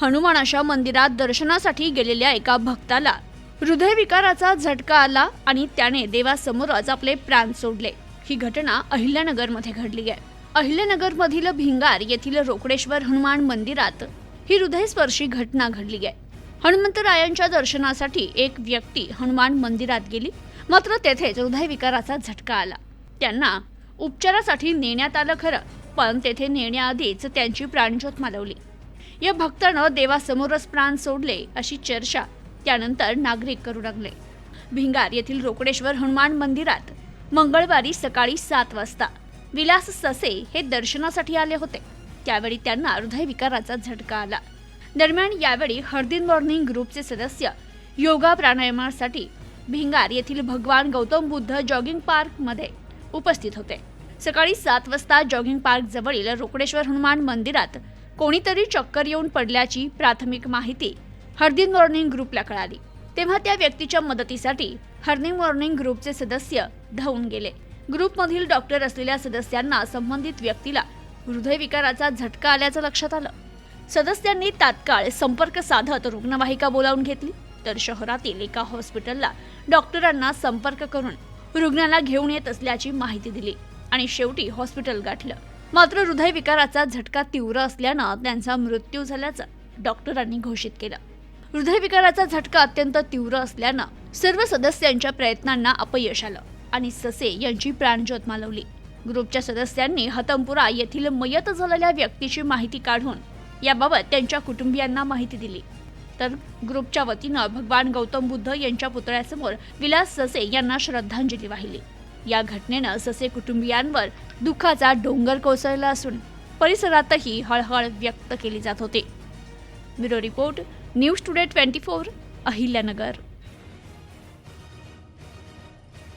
हनुमानाच्या मंदिरात दर्शनासाठी गेलेल्या एका भक्ताला हृदयविकाराचा झटका आला आणि त्याने देवासमोरच आपले प्राण सोडले. ही घटना अहिल्यानगरमध्ये घडली आहे. अहिल्यानगरमधील भिंगार येथील रोकडेश्वर हनुमान मंदिरात ही हृदयस्पर्शी घटना घडली आहे. हनुमंतरायांच्या दर्शनासाठी एक व्यक्ती हनुमान मंदिरात गेली मात्र तेथेच हृदयविकाराचा झटका आला. त्यांना उपचारासाठी नेण्यात आलं खरं पण तेथे नेण्याआधीच त्यांची प्राणज्योत मालवली. या भक्तानं देवासमोरच प्राण सोडले अशी चर्चा त्यानंतर नागरिक करू लागले. भिंगार येथील रोकडेश्वर हनुमान मंदिरात मंगळवारी सकाळी सात वाजता विलास ससे हे दर्शनासाठी आले होते. त्यावेळी त्यांना हृदयविकाराचा झटका आला. दरम्यान यावेळी हर्दिन मॉर्निंग ग्रुपचे सदस्य योगा प्राणायामासाठी भिंगार येथील भगवान गौतम बुद्ध जॉगिंग पार्कमध्ये उपस्थित होते. सकाळी सात वाजता जॉगिंग पार्क जवळील रोकडेश्वर हनुमान मंदिरात कोणीतरी चक्कर येऊन पडल्याची प्राथमिक माहिती हर्दी मॉर्निंग ग्रुपला कळाली. तेव्हा त्या व्यक्तीच्या मदतीसाठी हर्दी मॉर्निंग ग्रुपचे सदस्य धावून गेले. ग्रुपमधील डॉक्टर असलेल्या सदस्यांना संबंधित व्यक्तीला हृदयविकाराचा झटका आल्याचं लक्षात आलं. सदस्यांनी तात्काळ संपर्क साधत रुग्णवाहिका बोलावून घेतली. तर शहरातील एका हॉस्पिटलला डॉक्टरांना संपर्क करून रुग्णाला घेऊन येत असल्याची माहिती दिली आणि शेवटी हॉस्पिटल गाठलं. मात्र हृदयविकाराचा झटका तीव्र असल्यानं त्यांचा मृत्यू झाल्याचं डॉक्टरांनी घोषित केलं. हृदयविकाराचा झटका अत्यंत तीव्र असल्यानं सर्व सदस्यांच्या प्रयत्नांना अपयश आलं आणि ससे यांची प्राणज्योत मालवली. ग्रुपच्या सदस्यांनी हतमपुरा येथील मयत झालेल्या व्यक्तीची माहिती काढून याबाबत त्यांच्या कुटुंबियांना माहिती दिली. तर ग्रुपच्या वतीनं भगवान गौतम बुद्ध यांच्या पुतळ्यासमोर विलास ससे यांना श्रद्धांजली वाहिली. या घटनेनं ससे कुटुंबियांवर दुःखाचा डोंगर कोसळला असून परिसरातही हळहळ व्यक्त केली जात होती. Bureau report news today twenty four Ahilyanagar.